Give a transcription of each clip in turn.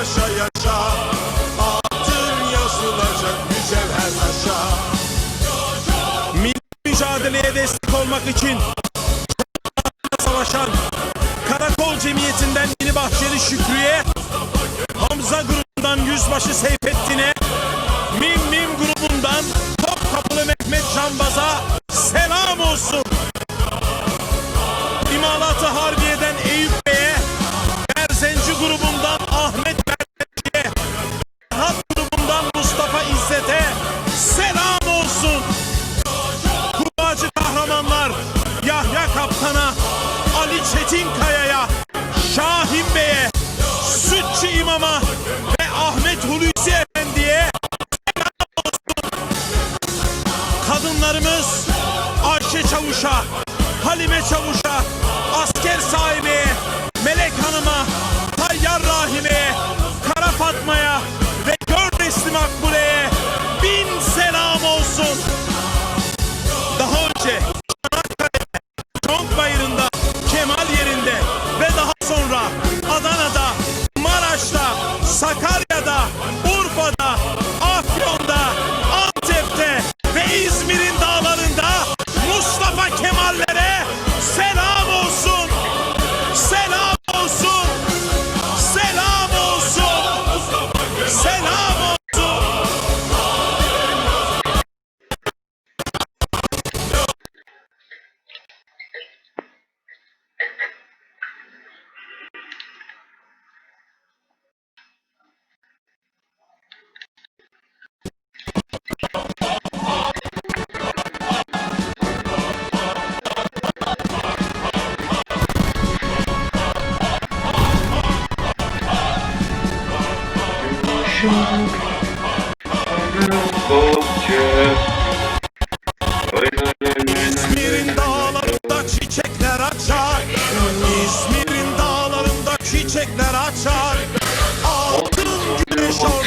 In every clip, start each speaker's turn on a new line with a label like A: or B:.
A: yaşa. Adın yazılacak mücevher taşa. Milli mücadeleye destek olmak için savaşan Karakol Cemiyeti'nden Yeni Bahçeli Şükrü'ye Hamza grubundan Yüzbaşı Seyfettin'e Mim Mim grubundan Topkapılı Mehmet Canbaz'a Kaptan'a, Ali Çetinkaya'ya, Şahin Bey'e, Sütçü İmam'a ve Ahmet Hulusi Efendi'ye kadınlarımız Ayşe Çavuş'a, Halime Çavuş'a, asker sahibi Melek Hanım'a, Tayyar Rahime'ye, Kara Fatma'ya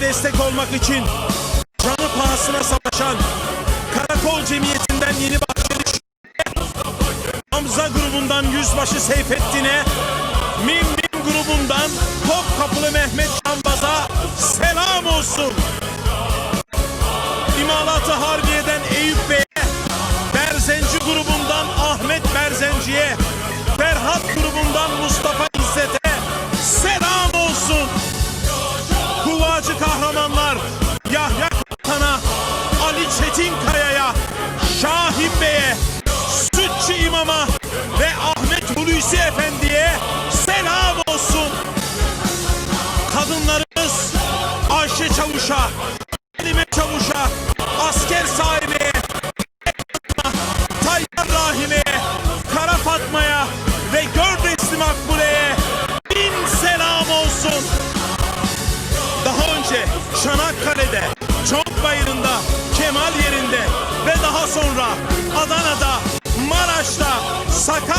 A: destek olmak için canı pahasına savaşan Karakol Cemiyeti'nden yeni Bahçeli Hamza grubundan Yüzbaşı Seyfettin'e Mim Mim grubundan Topkapılı Mehmet Canbaz'a selam olsun. İmalatı Harbiye'den Eyüp Bey'e Berzenci grubundan Ahmet Berzenci'ye Ferhat grubundan Mustafa Çanakkale'de, Çokbayırı'nda, Kemal yerinde ve daha sonra Adana'da, Maraş'ta, Sakarya